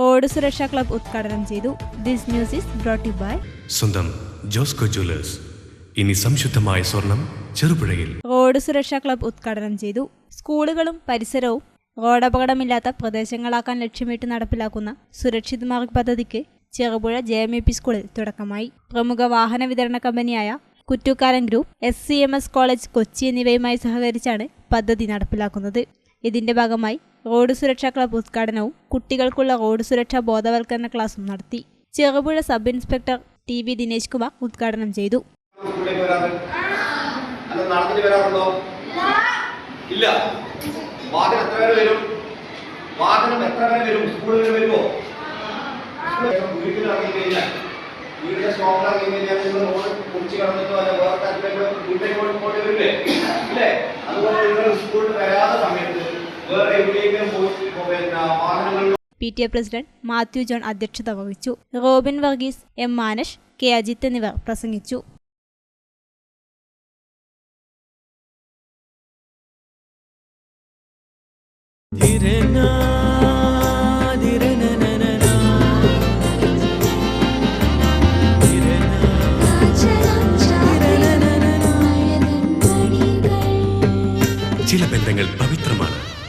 Road സുരക്ഷാ club ഉദ്ഘാടനം ചെയ്തു. This news is brought by സ്വന്തം ജോസ്കോ ജ്വല്ലേഴ്സ്. ഇനി സംശുദ്ധമായ സ്വർണം ചെറുപുഴയിൽ. റോഡ് സുരക്ഷാ ക്ലബ് ഉദ്ഘാടനം ചെയ്തു. സ്കൂളുകളും പരിസരവും റോഡപകടമില്ലാത്ത പ്രദേശങ്ങളാക്കാൻ ലക്ഷ്യമിട്ട് നടപ്പിലാക്കുന്ന സുരക്ഷിത് മാർഗ് പദ്ധതിക്ക് ചെറുപുഴ ജെ എം പി സ്കൂളിൽ തുടക്കമായി. പ്രമുഖ വാഹന വിതരണ കമ്പനിയായ Kuttukaran group S C M S college Kochi എന്നിവയുമായി സഹകരിച്ചാണ് പദ്ധതി നടപ്പിലാക്കുന്നത്. ഇതിന്റെ ഭാഗമായി റോഡ് സുരക്ഷാ ക്ലബ് ഉദ്ഘാടനവും കുട്ടികൾക്കുള്ള റോഡ് സുരക്ഷാ ബോധവൽക്കരണ ക്ലാസും നടത്തി Cherupuzha sub inspector T V Dinesh Kumar ഉദ്ഘാടനം ചെയ്തു. ഇല്ല. വാഹനം എത്ര പേര് വരും? വാഹനം എത്ര പേര് വരും? സ്കൂളിൽ വരുമോ? വീട്ടിലിറങ്ങി കഴിഞ്ഞാൽ. വീടിന്റെ P T A president Mathew John അധ്യക്ഷത വഹിച്ചു. റോബിൻ വർഗീസ് എം മാനഷ് കെ അജിത്ത് എന്നിവർ പ്രസംഗിച്ചു. ചില ബന്ധങ്ങൾ പവിത്രമാണ്.